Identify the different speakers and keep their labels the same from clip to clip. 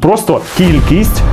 Speaker 1: Просто кількість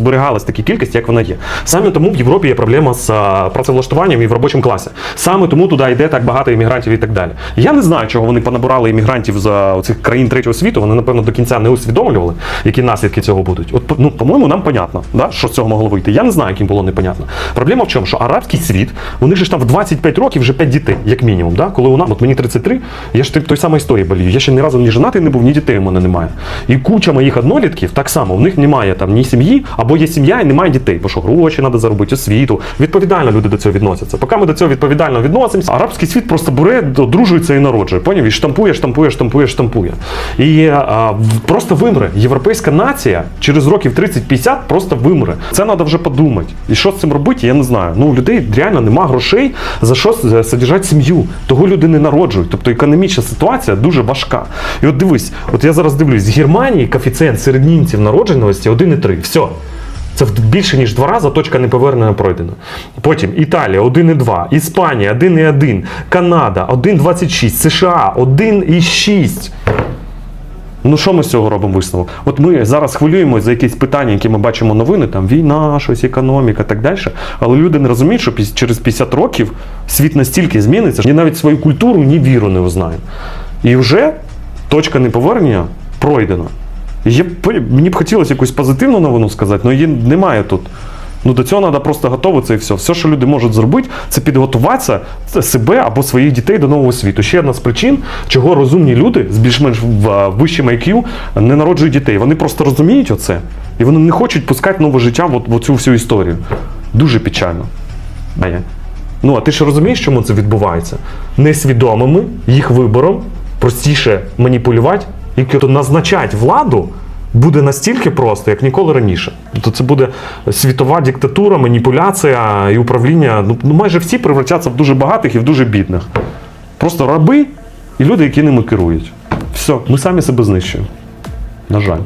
Speaker 1: зберігалась в такій кількості, як вона є. Саме тому в Європі є проблема з працевлаштуванням і в робочому класі. Саме тому туди йде так багато іммігрантів і так далі. Я не знаю, чого вони понабирали іммігрантів з цих країн третього світу. Вони, напевно, до кінця не усвідомлювали, які наслідки цього будуть. От, ну, по-моєму, нам понятно, да, що з цього могло вийти. Я не знаю, яким було непонятно. Проблема в чому? Що арабський світ, же ж там в 25 років вже 5 дітей, як мінімум. Да? Коли у нас, от мені 33, я ж той самої історії болію. Я ще ні разу ні женатий не був, ні дітей у мене немає. І куча моїх однолітків так само, у них немає там ні сім'ї, або є сім'я і немає дітей, бо що гроші треба заробити, освіту. Відповідально люди до цього відносяться. Поки ми до цього відповідально відносимося, арабський світ просто бере, одружується і народжує. Поняв? І штампує, штампує, штампує, штампує. І а, просто вимре. Європейська нація через років 30-50 просто вимре. Це треба вже подумати. І що з цим робити, я не знаю. Ну, у людей реально нема грошей за що содержати сім'ю. Того люди не народжують. Тобто економічна ситуація дуже важка. І от дивись, от я зараз дивлюсь, з Германії коефіцієнт серед німців народженості 1,3. Все. Це більше ніж два рази точка неповернення пройдена. Потім Італія 1,2, Іспанія 1,1, Канада 1,26, США 1,6. Ну що ми з цього робимо висновок? От ми зараз хвилюємося за якісь питання, які ми бачимо новини, там війна, щось, економіка, так далі. Але люди не розуміють, що через 50 років світ настільки зміниться, що ні навіть свою культуру, ні віру не узнає. І вже точка неповернення пройдена. Я, б- мені б хотілося якусь позитивну новину сказати, але її немає тут. Ну до цього треба просто готуватися і все. Все, що люди можуть зробити, це підготуватися себе або своїх дітей до нового світу. Ще одна з причин, чого розумні люди з більш-менш вищим IQ не народжують дітей. Вони просто розуміють оце, і вони не хочуть пускати нове життя в, в цю всю історію. Дуже печально. Ну, а ти ж розумієш, чому це відбувається? Несвідомими їх вибором простіше маніпулювати і то назначати владу буде настільки просто, як ніколи раніше. Тобто це буде світова диктатура, маніпуляція і управління. Ну, ну майже всі превратяться в дуже багатих і в дуже бідних. Просто раби і люди, які ними керують. Все, ми самі себе знищуємо. На жаль.